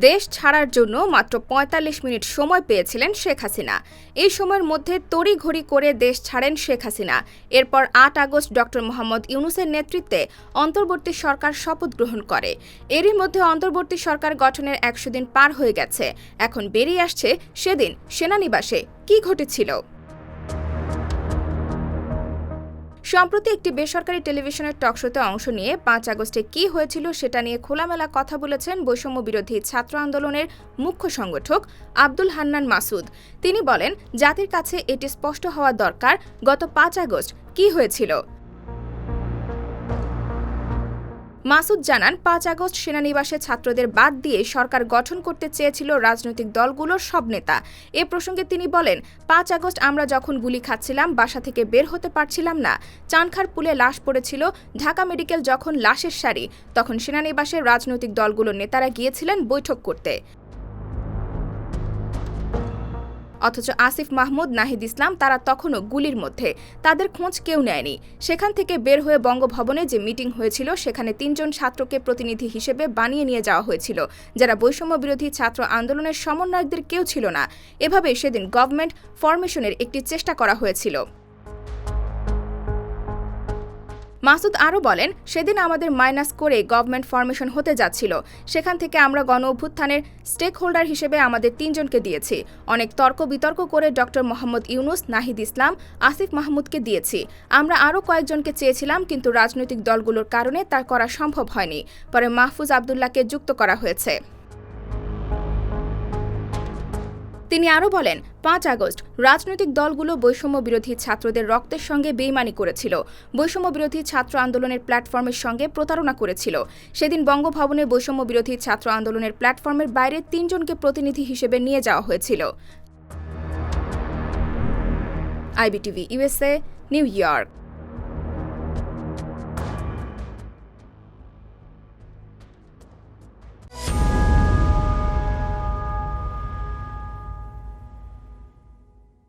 দেশ ছাড়ার জন্য মাত্র ৪৫ মিনিট সময় পেয়েছিলেন শেখ হাসিনা। এই সময়ের মধ্যে তড়িঘড়ি করে দেশ ছাড়েন শেখ হাসিনা। এরপর আট আগস্ট ড মোহাম্মদ ইউনুসের নেতৃত্বে অন্তর্বর্তী সরকার শপথ গ্রহণ করে। এরই মধ্যে অন্তর্বর্তী সরকার গঠনের একশো দিন পার হয়ে গেছে। এখন বেরিয়ে আসছে সেদিন সেনানিবাসে। কি ঘটেছিল? সম্প্রতি একটি বেসরকারি টেলিভিশনের টকশোতে অংশ নিয়ে পাঁচ আগস্টে কি হয়েছিল সেটা নিয়ে খোলামেলা কথা বলেছেন বৈষম্য বিরোধী ছাত্র আন্দোলনের মুখ্য সংগঠক আব্দুল হান্নান মাসুদ। তিনি বলেন, জাতির কাছে এটি স্পষ্ট হওয়া দরকার, গত পাঁচ আগস্ট কি হয়েছিল। মাসুদ জানান, পাঁচ আগস্ট সেনানিবাসে ছাত্রদের বাদ দিয়ে সরকার গঠন করতে চেয়েছিল রাজনৈতিক দলগুলোর সব নেতা। এ প্রসঙ্গে তিনি বলেন, পাঁচ আগস্ট আমরা যখন গুলি খাচ্ছিলাম, বাসা থেকে বের হতে পারছিলাম না। চানখার পুলে লাশ পড়েছিল, ঢাকা মেডিকেল যখন লাশের সারি, তখন সেনানিবাসের রাজনৈতিক দলগুলোর নেতারা গিয়েছিলেন বৈঠক করতে। অথচ আসিফ মাহমুদ, নাহিদ ইসলাম তারা তখনও গুলির মধ্যে। তাদের খোঁজ কেউ নেয়নি। সেখান থেকে বের হয়ে বঙ্গভবনে যে মিটিং হয়েছিল, সেখানে তিনজন ছাত্রকে প্রতিনিধি হিসেবে বানিয়ে নিয়ে যাওয়া হয়েছিল, যারা বৈষম্য বিরোধী ছাত্র আন্দোলনের সমন্বয়কদের কেউ ছিল না। এভাবে সেদিন গভর্নমেন্ট ফরমেশনের একটি চেষ্টা করা হয়েছিল। মাসুদ আরও বলেন, সেদিন আমাদের মাইনাস করে গভর্নমেন্ট ফরমেশন হতে যাচ্ছিল। সেখান থেকে আমরা গণ অভ্যুত্থানের স্টেক হোল্ডার হিসেবে আমাদের তিনজনকে দিয়েছি। অনেক তর্ক বিতর্ক করে ডক্টর মোহাম্মদ ইউনুস, নাহিদ ইসলাম, আসিফ মাহমুদকে দিয়েছি। আমরা আরও কয়েকজনকে চেয়েছিলাম, কিন্তু রাজনৈতিক দলগুলোর কারণে তা করা সম্ভব হয়নি। পরে মাহফুজ আবদুল্লাহকে যুক্ত করা হয়েছে। তিনি আরও বলেন, পাঁচ আগস্ট রাজনৈতিক দলগুলো বৈষম্য বিরোধী ছাত্রদের রক্তের সঙ্গে বেইমানি করেছিল। বৈষম্য বিরোধী ছাত্র আন্দোলনের প্ল্যাটফর্মের সঙ্গে প্রতারণা করেছিল। সেদিন বঙ্গভবনে বৈষম্য বিরোধী ছাত্র আন্দোলনের প্ল্যাটফর্মের বাইরে তিনজনকে প্রতিনিধি হিসেবে নিয়ে যাওয়া হয়েছিল। IBTV USA New York.